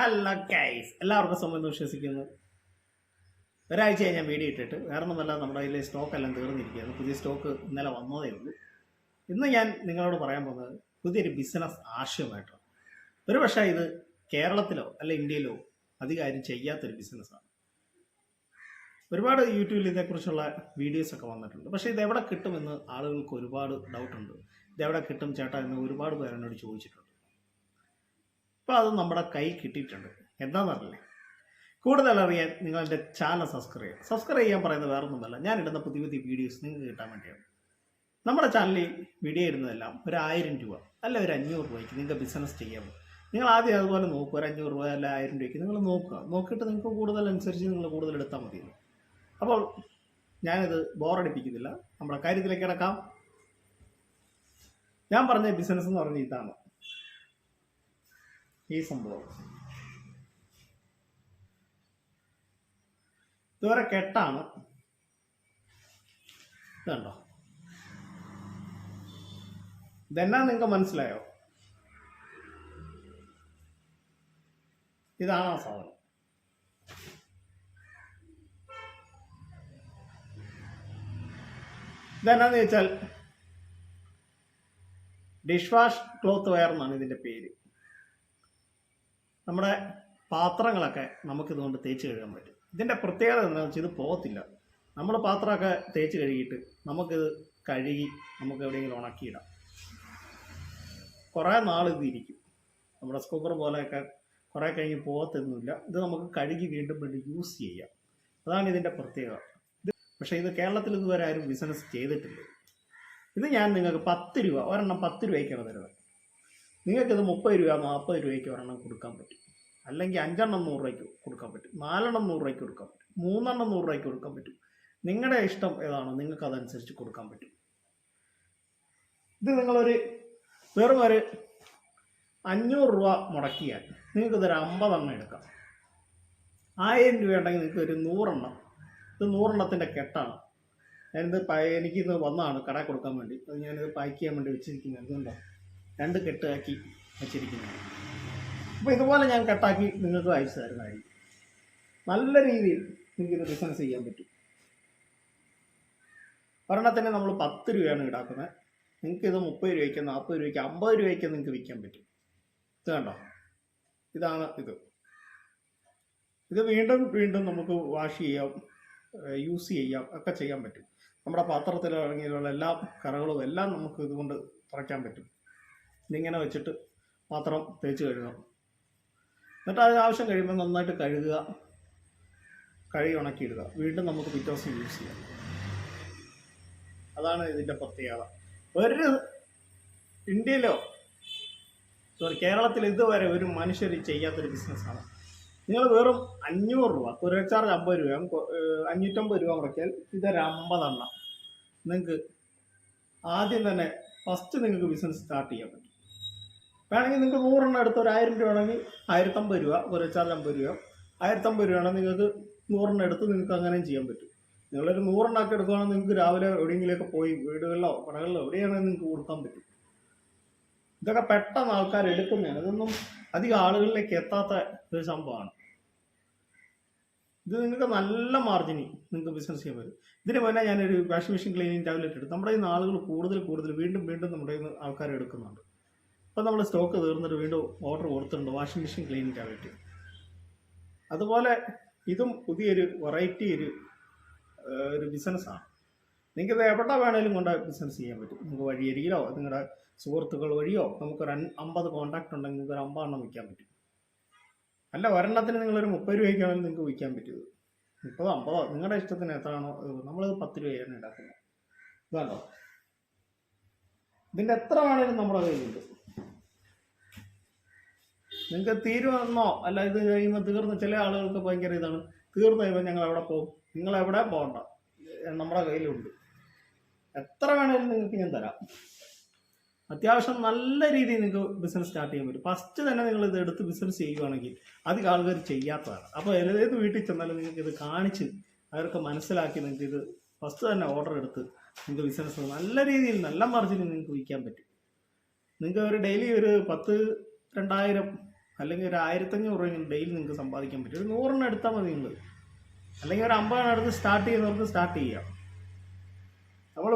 Hello കൈസ് എല്ലാവർക്കും സമയം വിശ്വസിക്കുന്നു. ഒരാഴ്ചയായി ഞാൻ വീഡിയോ ഇട്ടിട്ട്. വേറെ ഒന്നുമല്ല നമ്മുടെ കയ്യിലെ സ്റ്റോക്ക് എല്ലാം തീർന്നിരിക്കുകയാണ്. പുതിയ സ്റ്റോക്ക് ഇന്നലെ വന്നതേ ഉള്ളൂ. ഇന്ന് ഞാൻ നിങ്ങളോട് പറയാൻ പോകുന്നത് പുതിയൊരു ബിസിനസ് ആശയമായിട്ടാണ് ഒരു പക്ഷേ ഇത് കേരളത്തിലോ അല്ല ഇന്ത്യയിലോ അധികാരം ചെയ്യാത്തൊരു ബിസിനസ്സാണ് ഒരുപാട് യൂട്യൂബിൽ ഇതേക്കുറിച്ചുള്ള വീഡിയോസ് ഒക്കെ വന്നിട്ടുണ്ട്. പക്ഷേ ഇത് എവിടെ കിട്ടുമെന്ന് ആളുകൾക്ക് ഒരുപാട് ഡൗട്ടുണ്ട് ഇതെവിടെ കിട്ടും ചേട്ടാ എന്ന് ഒരുപാട് പേരെന്നോട് ചോദിച്ചിട്ടുണ്ട്. അപ്പോൾ അത് നമ്മുടെ കൈ കിട്ടിയിട്ടുണ്ട്. എന്താണെന്നറിയില്ലേ കൂടുതൽ അറിയാൻ നിങ്ങൾ എന്റെ ചാനൽ സബ്സ്ക്രൈബ് ചെയ്യുക സബ്സ്ക്രൈബ് ചെയ്യാൻ പറയുന്നത് വേറൊന്നുമല്ല. ഞാൻ ഇടുന്ന പുതിയ പുതിയ വീഡിയോസ് നിങ്ങൾക്ക് കിട്ടാൻ വേണ്ടിയാണ്. നമ്മുടെ ചാനലിൽ വീഡിയോ ഇടുന്നതെല്ലാം ഒരു ആയിരം രൂപ അല്ല ഒരു അഞ്ഞൂറ് രൂപയ്ക്ക് നിങ്ങൾക്ക് ബിസിനസ് ചെയ്യാം നിങ്ങൾ ആദ്യം അതുപോലെ നോക്കുക ഒരു അഞ്ഞൂറ് രൂപ അല്ല ആയിരം രൂപയ്ക്ക് നിങ്ങൾ നോക്കുക. നോക്കിയിട്ട് നിങ്ങൾക്ക് കൂടുതൽ അനുസരിച്ച് നിങ്ങൾ കൂടുതൽ എടുത്താൽ മതി. അപ്പോൾ ഞാനിത് ബോറടിപ്പിക്കുന്നില്ല നമ്മുടെ കാര്യത്തിലേക്ക് കിടക്കാം. ഞാൻ പറഞ്ഞ ബിസിനസ് എന്ന് പറഞ്ഞ ഇതാണ്. ഈ സംഭവം. ഇതുവരെ കെട്ടാണ്. ഇതുണ്ടോ? ഇതെന്നാ നിങ്ങൾക്ക് മനസ്സിലായോ? ഇതാണ് ആ സാധനം. ഇതെന്നാന്ന് ചോദിച്ചാൽ ഡിഷ് വാഷ് ക്ലോത്ത് വെയർ എന്നാണ് ഇതിന്റെ പേര്. നമ്മുടെ പാത്രങ്ങളൊക്കെ നമുക്ക് ഇതുകൊണ്ട് തേച്ച് കഴുകാൻ പറ്റും. ഇതിന്റെ പ്രത്യേകത എന്താണെന്ന് വെച്ചാൽ ഇത് പോകത്തില്ല. നമ്മൾ പാത്രമൊക്കെ തേച്ച് കഴുകിയിട്ട് നമുക്കിത് കഴുകി നമുക്ക് എവിടെയെങ്കിലും ഉണക്കിയിടാം. കുറേ നാൾ ഇത് ഇരിക്കും. നമ്മുടെ സ്കൂക്കർ പോലെയൊക്കെ കുറേ കഴിഞ്ഞ് പോകത്തൊന്നുമില്ല. ഇത് നമുക്ക് കഴുകി വീണ്ടും വീണ്ടും യൂസ് ചെയ്യാം. അതാണ് ഇതിന്റെ പ്രത്യേകത. ഇത് പക്ഷേ ഇത് കേരളത്തിൽ ഇതുവരെ ആരും ബിസിനസ് ചെയ്തിട്ടില്ല. ഇത് ഞാൻ നിങ്ങൾക്ക് പത്ത് രൂപ ഒരെണ്ണം പത്ത് രൂപയ്ക്കാണ് തരുന്നത്. നിങ്ങൾക്കിത് മുപ്പത് രൂപ നാൽപ്പത് രൂപയ്ക്ക് ഒരെണ്ണം കൊടുക്കാൻ പറ്റും. അല്ലെങ്കിൽ അഞ്ചെണ്ണം നൂറ് രൂപയ്ക്ക് കൊടുക്കാൻ പറ്റും. നാലെണ്ണം നൂറ് രൂപയ്ക്ക് കൊടുക്കാൻ പറ്റും. മൂന്നെണ്ണം നൂറ് രൂപയ്ക്ക് കൊടുക്കാൻ പറ്റും. നിങ്ങളുടെ ഇഷ്ടം ഏതാണോ? നിങ്ങൾക്ക് അതനുസരിച്ച് കൊടുക്കാൻ പറ്റും. ഇത് നിങ്ങളൊരു വെറും ഒരു അഞ്ഞൂറ് രൂപ മുടക്കിയാൽ നിങ്ങൾക്കിതൊരു അമ്പതെണ്ണം എടുക്കാം. ആയിരം രൂപ ഉണ്ടെങ്കിൽ നിങ്ങൾക്ക് ഒരു നൂറെണ്ണം. ഇത് നൂറെണ്ണത്തിന്റെ കെട്ടാണ്. ഞാനിത് എനിക്കിന്ന് വന്നതാണ് കട കൊടുക്കാൻ വേണ്ടി. അത് ഞാനിത് പാക്ക് ചെയ്യാൻ വേണ്ടി വെച്ചിരിക്കുന്നത്. ഇതുണ്ടോ? രണ്ട് കെട്ടാക്കി വെച്ചിരിക്കുന്നത് അപ്പോൾ ഇതുപോലെ ഞാൻ കട്ടാക്കി നിങ്ങൾക്ക് അയച്ചു തരുന്നതായിരിക്കും. നല്ല രീതിയിൽ നിങ്ങൾക്കിത് ബിസിനസ് ചെയ്യാൻ പറ്റും. ഒരെണ്ണത്തിന് നമ്മൾ പത്ത് രൂപയാണ് ഈടാക്കുന്നത്. നിങ്ങൾക്ക് ഇത് മുപ്പത് രൂപയ്ക്ക് നാൽപ്പത് രൂപയ്ക്ക് അമ്പത് രൂപയ്ക്ക് നിങ്ങൾക്ക് വിൽക്കാൻ പറ്റും. ഇത് കണ്ടോ? ഇതാണ് ഇത്. ഇത് വീണ്ടും വീണ്ടും നമുക്ക് വാഷ് ചെയ്യാം യൂസ് ചെയ്യാം ഒക്കെ ചെയ്യാൻ പറ്റും. നമ്മുടെ പാത്രത്തിൽ എല്ലാ കറകളും എല്ലാം നമുക്ക് ഇതുകൊണ്ട് തുറയ്ക്കാൻ പറ്റും. ഇതിങ്ങനെ വെച്ചിട്ട് പാത്രം തേച്ച് കഴുകണം. എന്നിട്ട് അതിന് ആവശ്യം കഴിയുമ്പോൾ നന്നായിട്ട് കഴുകുക. കഴുകി ഉണക്കിയിടുക. വീണ്ടും നമുക്ക് പിറ്റേ ദിവസം യൂസ് ചെയ്യാം. അതാണ് ഇതിന്റെ പ്രത്യേകത. ഒരു ഇന്ത്യയിലോ സോറി കേരളത്തിൽ ഇതുവരെ ഒരു മനുഷ്യർ ചെയ്യാത്തൊരു ബിസിനസ്സാണ് നിങ്ങൾ വെറും അഞ്ഞൂറ് രൂപ കൊറിയർ ചാർജ് അമ്പത് രൂപ അഞ്ഞൂറ്റമ്പത് രൂപ മുടക്കിയാൽ ഇതൊരു അമ്പതെണ്ണം. നിങ്ങൾക്ക് ആദ്യം തന്നെ ഫസ്റ്റ് നിങ്ങൾക്ക് ബിസിനസ് സ്റ്റാർട്ട് ചെയ്യാൻ പറ്റും. വേണമെങ്കിൽ നിങ്ങൾക്ക് നൂറെണ്ണം എടുത്ത് ഒരു ആയിരം രൂപ ആണെങ്കിൽ ആയിരത്തമ്പത് രൂപ ഒരു ചാർജ് അമ്പത് രൂപ. ആയിരത്തമ്പത് രൂപയാണെങ്കിൽ നിങ്ങൾക്ക് നൂറെണ്ണം എടുത്ത് നിങ്ങൾക്ക് അങ്ങനെയും ചെയ്യാൻ പറ്റും. നിങ്ങളൊരു നൂറെണ്ണമൊക്കെ എടുക്കുകയാണെങ്കിൽ നിങ്ങൾക്ക് രാവിലെ എവിടെയെങ്കിലുമൊക്കെ പോയി വീടുകളിലോ കടകളിലോ എവിടെയാണെങ്കിൽ നിങ്ങൾക്ക് കൊടുക്കാൻ പറ്റും. ഇതൊക്കെ പെട്ടെന്ന് ആൾക്കാർ എടുക്കുന്നതാണ് ഇതൊന്നും അധികം ആളുകളിലേക്ക് എത്താത്ത ഒരു സംഭവമാണ്. ഇത് നിങ്ങൾക്ക് നല്ല മാർജിനിൽ നിങ്ങൾക്ക് ബിസിനസ് ചെയ്യാൻ പറ്റും. ഇതിന് മുന്നേ ഞാനൊരു വാഷിംഗ് മെഷീൻ ക്ലീനിങ് ടാബ്ലറ്റ് എടുത്തു. നമ്മുടെ ഈ ആളുകൾ കൂടുതൽ കൂടുതൽ വീണ്ടും വീണ്ടും നമ്മുടെ ആൾക്കാർ എടുക്കുന്നുണ്ട്. അപ്പം നമ്മൾ സ്റ്റോക്ക് തീർന്നിട്ട് വീണ്ടും ഓർഡർ കൊടുത്തിട്ടുണ്ട്. വാഷിംഗ് മെഷീൻ ക്ലീനിങ് ടാബ്ലറ്റ് അതുപോലെ ഇതും പുതിയൊരു വെറൈറ്റി ഒരു ഒരു ബിസിനസ്സാണ് നിങ്ങൾക്കിത് എവിടെ വേണേലും കൊണ്ട് ബിസിനസ് ചെയ്യാൻ പറ്റും. നിങ്ങൾക്ക് വഴിയരികിലോ നിങ്ങളുടെ സുഹൃത്തുക്കൾ വഴിയോ നമുക്കൊരു അമ്പത് കോണ്ടാക്ട് ഉണ്ടെങ്കിൽ നിങ്ങൾക്ക് ഒരു അമ്പതെണ്ണം വിൽക്കാൻ പറ്റും. അല്ല ഒരെണ്ണത്തിന് നിങ്ങളൊരു മുപ്പത് രൂപയ്ക്കാണെങ്കിൽ നിങ്ങൾക്ക് വിൽക്കാൻ പറ്റും. മുപ്പതോ അമ്പതോ നിങ്ങളുടെ ഇഷ്ടത്തിന് എത്രയാണോ നമ്മൾ പത്ത് രൂപയാണ് ഉണ്ടാക്കുന്നത്. ഇതാണോ? ഇതിന്റെ എത്ര വേണേലും നമ്മുടെ കയ്യിലുണ്ട്. നിങ്ങൾക്ക് തീരുമെന്നോ അല്ല ഇത് കഴിയുമ്പോൾ തീർന്ന് ചില ആളുകൾക്ക് ഭയങ്കര ഇതാണ്. തീർന്നു കഴിയുമ്പോൾ ഞങ്ങൾ എവിടെ പോകും? നിങ്ങൾ എവിടെ പോകണ്ട? നമ്മുടെ കയ്യിലുണ്ട്. എത്ര വേണമെങ്കിലും നിങ്ങൾക്ക് ഞാൻ തരാം. അത്യാവശ്യം നല്ല രീതിയിൽ നിങ്ങൾക്ക് ബിസിനസ് സ്റ്റാർട്ട് ചെയ്യാൻ പറ്റും. ഫസ്റ്റ് തന്നെ നിങ്ങൾ ഇത് എടുത്ത് ബിസിനസ് ചെയ്യുവാണെങ്കിൽ അധികം ആൾക്കാർ ചെയ്യാത്തതാണ്. അപ്പോൾ ഏത് വീട്ടിൽ ചെന്നാലും നിങ്ങൾക്ക് ഇത് കാണിച്ച് അവർക്ക് മനസ്സിലാക്കി നിങ്ങൾക്ക് ഇത് ഫസ്റ്റ് തന്നെ ഓർഡർ എടുത്ത് നിങ്ങൾക്ക് ബിസിനസ് നല്ല രീതിയിൽ നല്ല മാർജിനിൽ നിങ്ങൾക്ക് വിൽക്കാൻ പറ്റും. നിങ്ങൾക്ക് ഒരു ഡെയിലി ഒരു പത്ത് രണ്ടായിരം അല്ലെങ്കിൽ ഒരു ആയിരത്തഞ്ഞൂറ് രൂപ ഡെയിലി നിങ്ങൾക്ക് സമ്പാദിക്കാൻ പറ്റും. ഒരു നൂറിന് എടുത്താൽ മതി നിങ്ങൾ. അല്ലെങ്കിൽ ഒരു അമ്പതിനടുത്ത് സ്റ്റാർട്ട് ചെയ്യുന്നവർക്ക് സ്റ്റാർട്ട് ചെയ്യാം. നമ്മൾ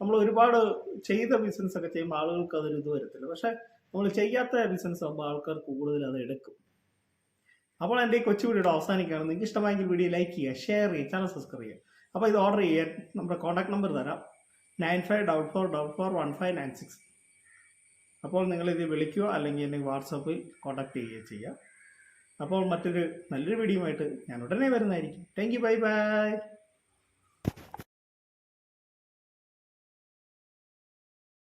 നമ്മൾ ഒരുപാട് ചെയ്ത ബിസിനസ് ഒക്കെ ചെയ്യുമ്പോൾ ആളുകൾക്ക് അതൊരു ഇത് വരത്തില്ല. പക്ഷെ നമ്മൾ ചെയ്യാത്ത ബിസിനസ് ആകുമ്പോൾ ആൾക്കാർ കൂടുതൽ അത് എടുക്കും. അപ്പോൾ എന്റെ ഈ കൊച്ചു വീഡിയോ അവസാനിക്കുകയാണ്. നിങ്ങൾക്ക് ഇഷ്ടമായെങ്കിൽ വീഡിയോ ലൈക്ക് ചെയ്യുക ഷെയർ ചെയ്യുക ചാനൽ സബ്സ്ക്രൈബ് ചെയ്യുക. അപ്പോൾ ഇത് ഓർഡർ ചെയ്യാൻ നമ്മുടെ കോൺടാക്ട് നമ്പർ തരാം. Nine five double four double four one five nine six അപ്പോൾ നിങ്ങൾ ഇത് വിളിക്കുകയോ അല്ലെങ്കിൽ എന്നെ വാട്സാപ്പിൽ കോൺടാക്ട് ചെയ്യുകയോ ചെയ്യുക. അപ്പോൾ മറ്റൊരു നല്ലൊരു വീഡിയോ ആയിട്ട് ഞാൻ ഉടനെ വരുന്നതായിരിക്കും. Thank you bye bye